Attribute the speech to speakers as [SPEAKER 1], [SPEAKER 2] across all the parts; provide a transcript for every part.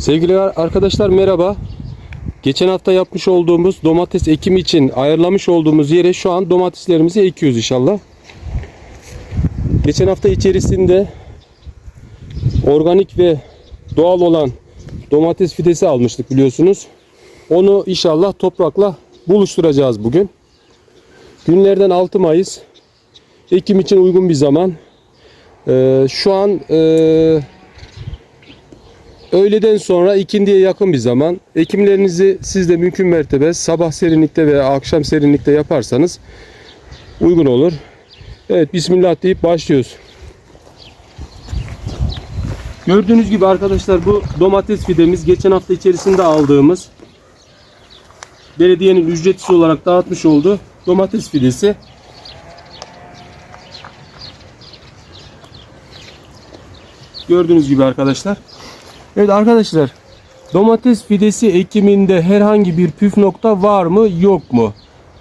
[SPEAKER 1] Sevgili arkadaşlar merhaba. Geçen hafta yapmış olduğumuz domates ekimi için ayarlamış olduğumuz yere şu an domateslerimizi ekiyoruz inşallah. Geçen hafta içerisinde organik ve doğal olan domates fidesi almıştık biliyorsunuz. Onu inşallah toprakla buluşturacağız bugün. Günlerden 6 Mayıs. Ekim için uygun bir zaman. Ee, şu an e, öğleden sonra ikindiye yakın bir zaman. Ekimlerinizi siz de mümkün mertebe sabah serinlikte veya akşam serinlikte yaparsanız uygun olur. Evet Bismillah deyip başlıyoruz. Gördüğünüz gibi arkadaşlar bu domates fidemiz geçen hafta içerisinde aldığımız belediyenin ücretsiz olarak dağıtmış olduğu domates fidesi. Gördüğünüz gibi arkadaşlar. Evet arkadaşlar domates fidesi ekiminde herhangi bir püf nokta var mı yok mu?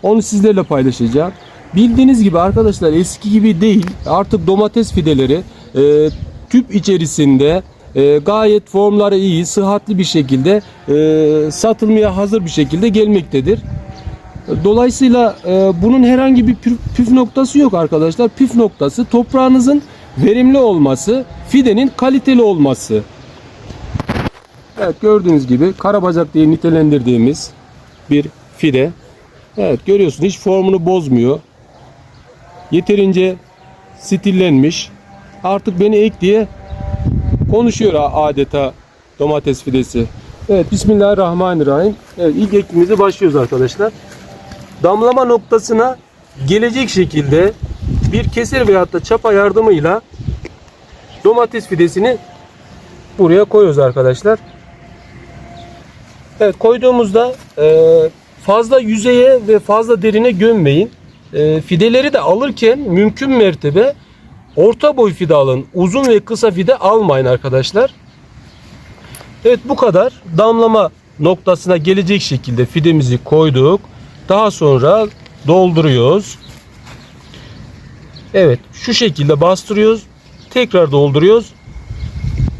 [SPEAKER 1] Onu sizlerle paylaşacağım. Bildiğiniz gibi arkadaşlar eski gibi değil artık domates fideleri e, tüp içerisinde e, gayet formları iyi, sıhhatli bir şekilde e, satılmaya hazır bir şekilde gelmektedir. Dolayısıyla e, bunun herhangi bir püf, püf noktası yok arkadaşlar. Püf noktası toprağınızın verimli olması, fidenin kaliteli olması. Evet gördüğünüz gibi karabacak diye nitelendirdiğimiz bir fide. Evet görüyorsun hiç formunu bozmuyor. Yeterince stillenmiş. Artık beni ek diye konuşuyor adeta domates fidesi. Evet Bismillahirrahmanirrahim. Evet ilk ekimize başlıyoruz arkadaşlar. Damlama noktasına gelecek şekilde bir keser veyahut da çapa yardımıyla domates fidesini buraya koyuyoruz arkadaşlar. Evet koyduğumuzda e, fazla yüzeye ve fazla derine gömmeyin. E, fideleri de alırken mümkün mertebe orta boy fide alın. Uzun ve kısa fide almayın arkadaşlar. Evet bu kadar. Damlama noktasına gelecek şekilde fidemizi koyduk. Daha sonra dolduruyoruz. Evet şu şekilde bastırıyoruz. Tekrar dolduruyoruz.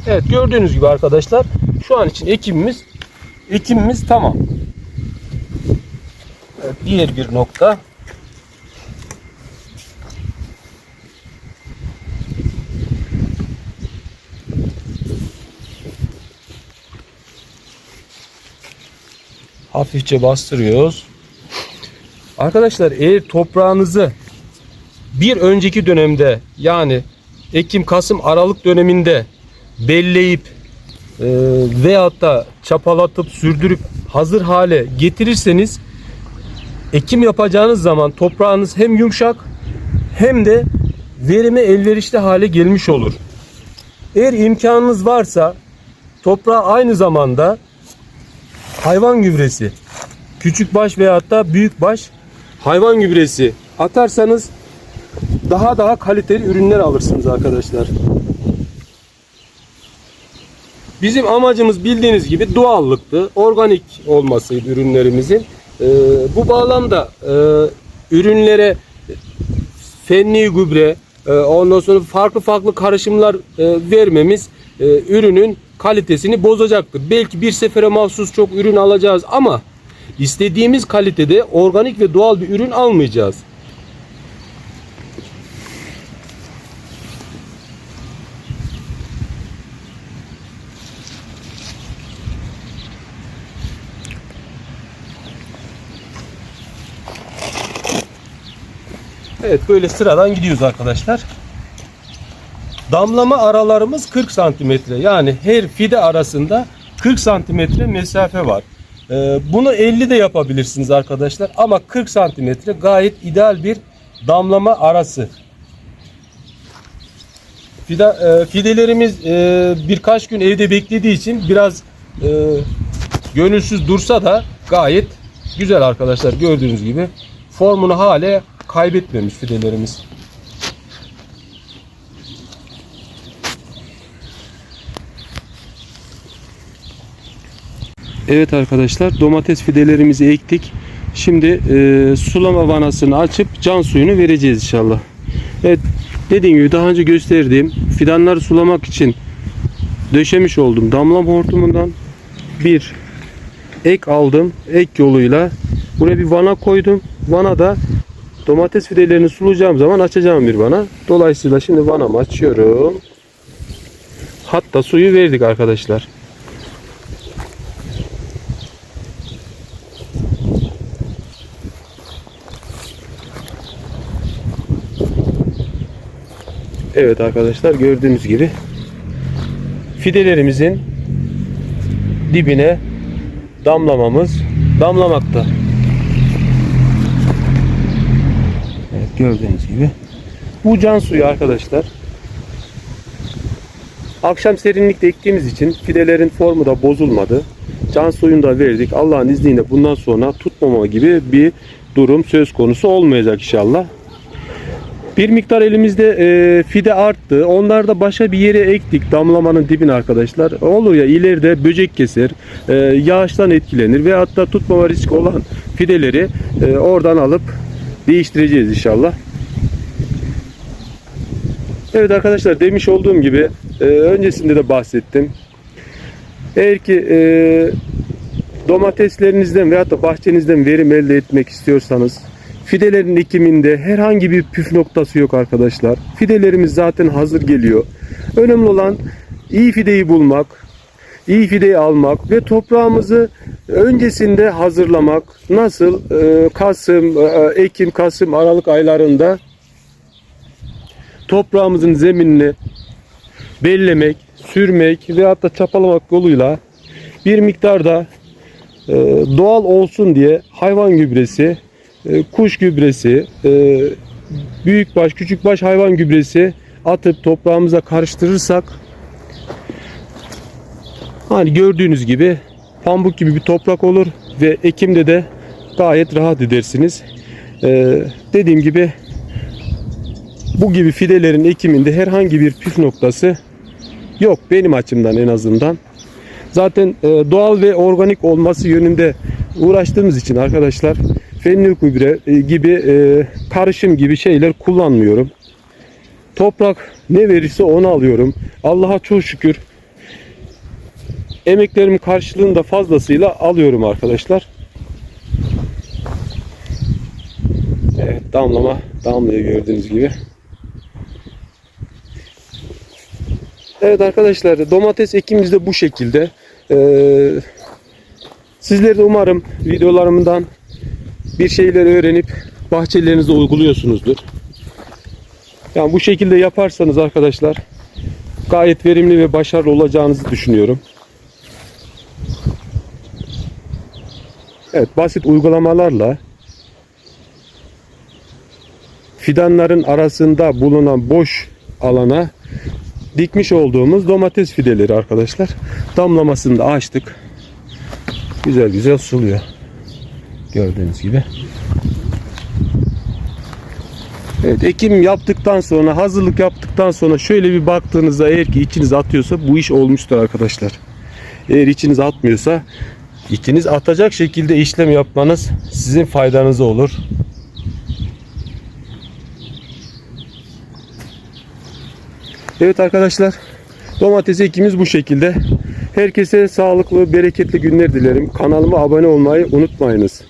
[SPEAKER 1] Evet gördüğünüz gibi arkadaşlar şu an için ekimimiz ekimimiz tamam. Diğer bir nokta. Hafifçe bastırıyoruz. Arkadaşlar eğer toprağınızı bir önceki dönemde yani Ekim, Kasım, Aralık döneminde belleyip e, veyahut da çapalatıp sürdürüp hazır hale getirirseniz ekim yapacağınız zaman toprağınız hem yumuşak hem de verime elverişli hale gelmiş olur. Eğer imkanınız varsa toprağa aynı zamanda hayvan gübresi küçük baş veyahut da büyük baş hayvan gübresi atarsanız daha daha kaliteli ürünler alırsınız arkadaşlar. Bizim amacımız bildiğiniz gibi doğallıktı, organik olmasıydı ürünlerimizin. Ee, bu bağlamda e, ürünlere fenli gübre, e, ondan sonra farklı farklı karışımlar e, vermemiz e, ürünün kalitesini bozacaktır. Belki bir sefere mahsus çok ürün alacağız ama istediğimiz kalitede organik ve doğal bir ürün almayacağız. Evet böyle sıradan gidiyoruz arkadaşlar. Damlama aralarımız 40 santimetre. Yani her fide arasında 40 santimetre mesafe var. Ee, bunu 50 de yapabilirsiniz arkadaşlar. Ama 40 santimetre gayet ideal bir damlama arası. Fide, e, fidelerimiz e, birkaç gün evde beklediği için biraz e, gönülsüz dursa da gayet güzel arkadaşlar gördüğünüz gibi. Formunu hale kaybetmemiş fidelerimiz. Evet arkadaşlar domates fidelerimizi ektik. Şimdi e, sulama vanasını açıp can suyunu vereceğiz inşallah. Evet dediğim gibi daha önce gösterdiğim fidanları sulamak için döşemiş oldum damlama hortumundan bir ek aldım. Ek yoluyla buraya bir vana koydum. Vana da domates fidelerini sulayacağım zaman açacağım bir vana. Dolayısıyla şimdi vanamı açıyorum. Hatta suyu verdik arkadaşlar. Evet arkadaşlar gördüğünüz gibi fidelerimizin dibine damlamamız damlamakta. Gördüğünüz gibi. Bu can suyu arkadaşlar. Akşam serinlikte ektiğimiz için fidelerin formu da bozulmadı. Can suyunu da verdik. Allah'ın izniyle bundan sonra tutmama gibi bir durum söz konusu olmayacak inşallah. Bir miktar elimizde e, fide arttı. Onlar da başka bir yere ektik damlamanın dibine arkadaşlar. Olur ya ileride böcek keser, e, yağıştan etkilenir ve hatta tutmama riski olan fideleri e, oradan alıp değiştireceğiz inşallah. Evet arkadaşlar demiş olduğum gibi e, öncesinde de bahsettim. Eğer ki e, domateslerinizden veyahut da bahçenizden verim elde etmek istiyorsanız fidelerin ekiminde herhangi bir püf noktası yok arkadaşlar. Fidelerimiz zaten hazır geliyor. Önemli olan iyi fideyi bulmak, iyi fideyi almak ve toprağımızı öncesinde hazırlamak. Nasıl? E, Kasım, e, Ekim, Kasım, Aralık aylarında toprağımızın zeminini bellemek, sürmek ve hatta çapalamak yoluyla bir miktarda e, doğal olsun diye hayvan gübresi, e, kuş gübresi, e, büyükbaş, küçükbaş hayvan gübresi atıp toprağımıza karıştırırsak hani gördüğünüz gibi pamuk gibi bir toprak olur ve ekimde de gayet rahat edersiniz. E, dediğim gibi bu gibi fidelerin ekiminde herhangi bir püf noktası yok benim açımdan en azından. Zaten e, doğal ve organik olması yönünde uğraştığımız için arkadaşlar fenil gübre e, gibi e, karışım gibi şeyler kullanmıyorum. Toprak ne verirse onu alıyorum. Allah'a çok şükür emeklerimin karşılığını da fazlasıyla alıyorum arkadaşlar. Evet damlama damlıyor gördüğünüz gibi. Evet arkadaşlar domates ekimimiz de bu şekilde. Ee, sizler de umarım videolarımdan bir şeyler öğrenip bahçelerinizde uyguluyorsunuzdur. Yani bu şekilde yaparsanız arkadaşlar gayet verimli ve başarılı olacağınızı düşünüyorum. Evet basit uygulamalarla fidanların arasında bulunan boş alana dikmiş olduğumuz domates fideleri arkadaşlar. Damlamasını da açtık. Güzel güzel suluyor. Gördüğünüz gibi. Evet ekim yaptıktan sonra hazırlık yaptıktan sonra şöyle bir baktığınızda eğer ki içiniz atıyorsa bu iş olmuştur arkadaşlar. Eğer içiniz atmıyorsa içiniz atacak şekilde işlem yapmanız sizin faydanıza olur. Evet arkadaşlar domates ekimiz bu şekilde. Herkese sağlıklı, bereketli günler dilerim. Kanalıma abone olmayı unutmayınız.